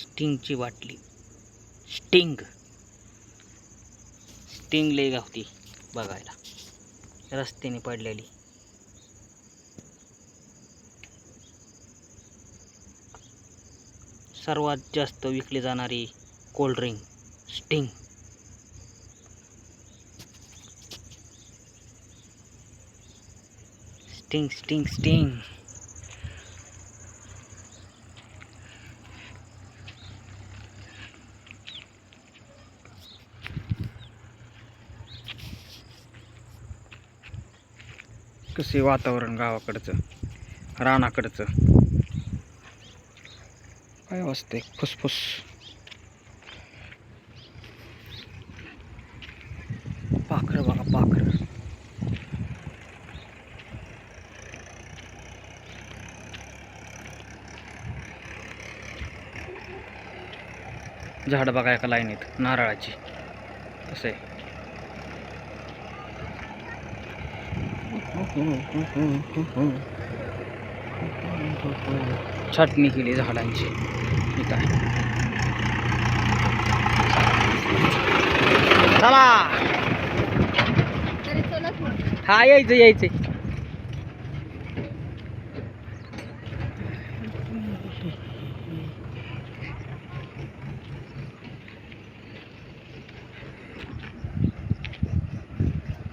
स्टिंगची बाटली. Sting. Sting लई गावती बघायला. रस्त्याने पडलेली. सर्वात जास्त विकली जाणारी cold drink Sting Sting Sting Sting तसे वातावरण गावाकडचं रानाकडचं? काय वाजते फुसफुस. पाखरं बघा पाखरं. झाड बघा एका लाईनीत नारळाची. तसे छाटणी केली झाडांची. ठीक आहे. चला. हा यायचं यायचं.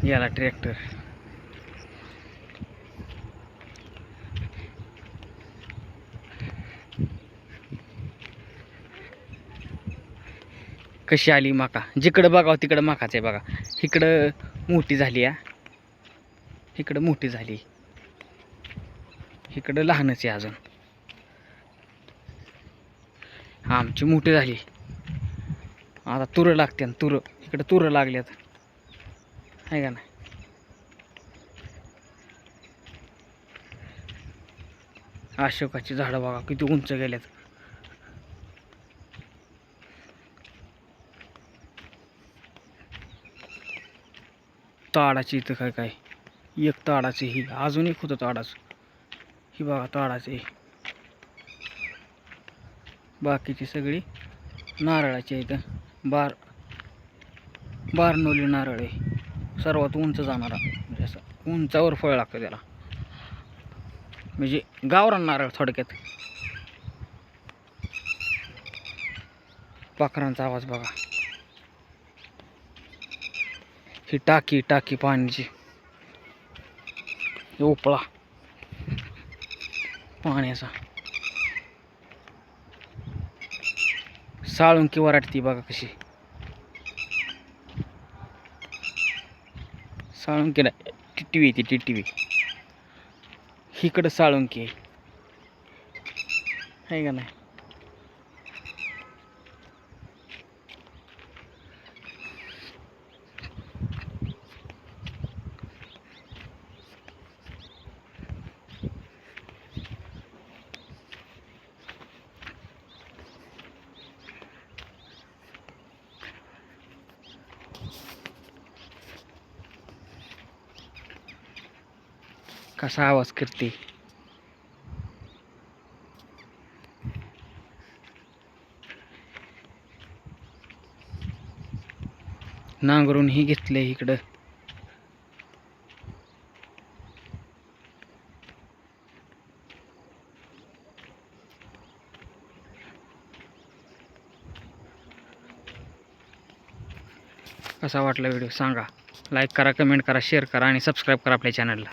याला ट्रॅक्टर कशी आली माका? जिकडं बघावं तिकडं माकाच आहे बघा. इकडं मोठी झाली या इकडं मोठी झाली. इकडं लहानच आहे अजून. आमची मोठी झाली. आता तुरं लागते ना तुरं. इकडं तुरं लागल्यात. आहे का नाही? अशोकाची झाडं बघा किती उंच गेल्यात. ताडाची इथं काय काय? एक ताडाची ही. अजून एक होतं ताडाचं. ही बघा ताडाची बाकीची सगळी नारळाची आहे इथं बार बारनोली नारळ आहे. सर्वात उंच जाणारा. म्हणजे असं उंचावर फळ लागतं त्याला. म्हणजे गावरान नारळ थोडक्यात. पाखरांचा आवाज बघा. ही टाकी टाकी पाण्याची. उपळा. पाण्याचा. साळुंकी वराटती बघा कशी. साळुंकी नाही टिटवी ती टिटवी. इकडं साळुंकी आहे का नाही? कसा आवाज करते? नांगरून ही घेतले इकडं. कसा वाटला व्हिडिओ सांगा. लाईक करा कमेंट करा शेअर करा आणि सबस्क्राईब करा आपल्या चॅनलला